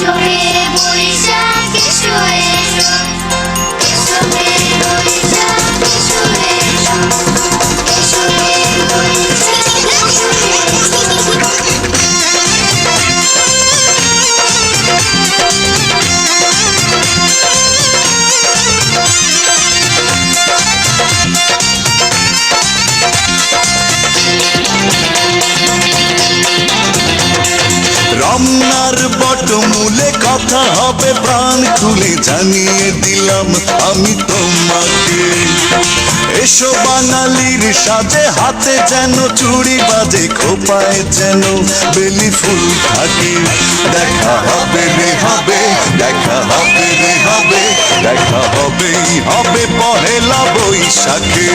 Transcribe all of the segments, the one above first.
হে বৈশাখ এসো কথা হবে, প্রাণ খুলে জানিয়ে দিলাম আমি তোমাকে। এসো বাঙালির সাজে, হাতে যেন চুড়ি বাজে, খোপায় যেন বেলি ফুল থাকে। দেখা হবে রে হবে, দেখা হবে রে হবে, দেখা হবেই হবে পহেলা বৈশাখে।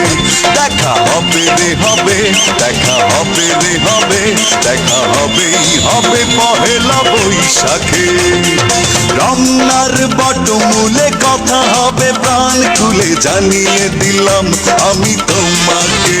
দেখা হবে রে হবে, দেখা হবে রে হবে, দেখা হবেই হবে পহেলা বৈশাখে। বটমূলে কথা হবে প্রাণ খুলে জানিয়ে দিলাম আমি তোমাকে।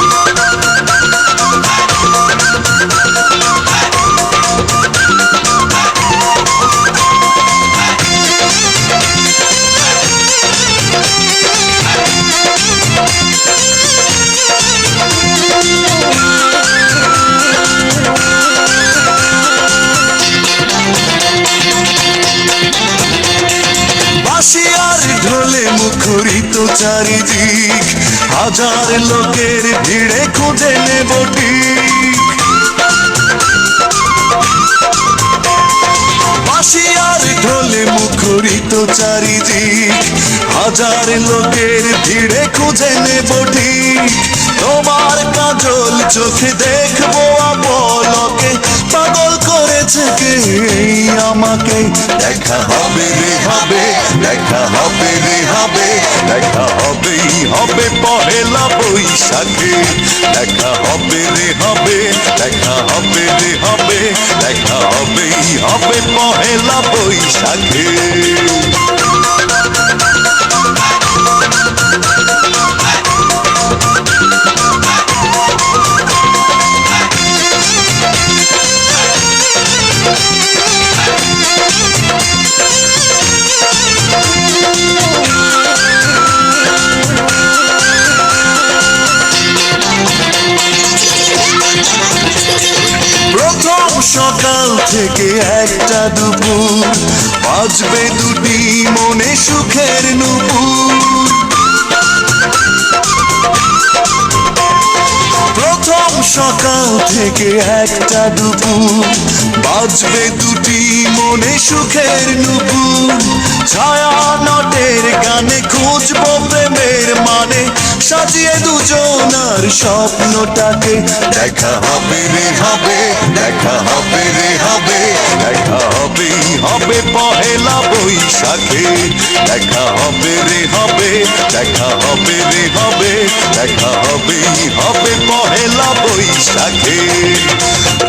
মুখরিত চারিদিক, হাজার লোকের ভিড়ে খুঁজে নেব আর ঢোলে মুখরিত চারিদিক, হাজার লোকের ভিড়ে খুঁজে নেব ঠিক। তোমার কাজল চোখে দেখব এই আমাকে দেখা হবে রে হবে, দেখা হবে রে হবে, দেখা হবেই হবে পহেলা বৈশাখে। দেখা হবে রে হবে, দেখা হবে রে হবে, দেখা হবেই হবে পহেলা বৈশাখে। থেকে একটা দুপুর, বাজবে দুটি মনে সুখের নুপুর। প্রথম সকাল থেকে একটা দুপুর, বাজবে দুটি মনে সুখের নুপুর। ছায়া নটের গানে খুঁজবো প্রেমের মানে সাজিয়ে দুজনার স্বপ্নটাকে। দেখা হবে রে হবে দেখা হবে রে হবে দেখা হবে হবে পহেলা বৈশাখে। দেখা হবে রে হবে দেখা হবে রে হবে দেখা হবেই হবে পহেলা বৈশাখে।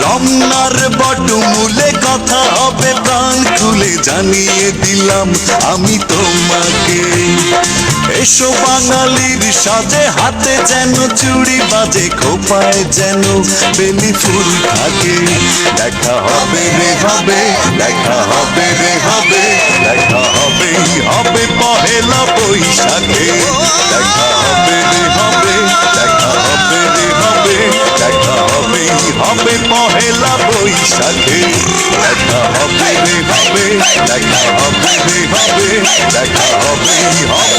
রমনার বটমূলে কথা হবে প্রাণ খুলে জানিয়ে দিলাম আমি তোমাকে। এসো বাঙালির বাজে, হাতে যেন চুড়ি বাজে, খোপায় যেন বেলি ফুল থাকে। দেখা হবে রে, হবে, দেখা হবে রে, হবে, দেখা হবেই হবে পহেলা বৈশাখে। দেখা হবে রে, হবে, দেখা হবে রে, হবে, দেখা হবেই হবে পহেলা বৈশাখে। দেখা হবে রে, হবে, দেখা হবে রে, হবে, দেখা হবেই হবে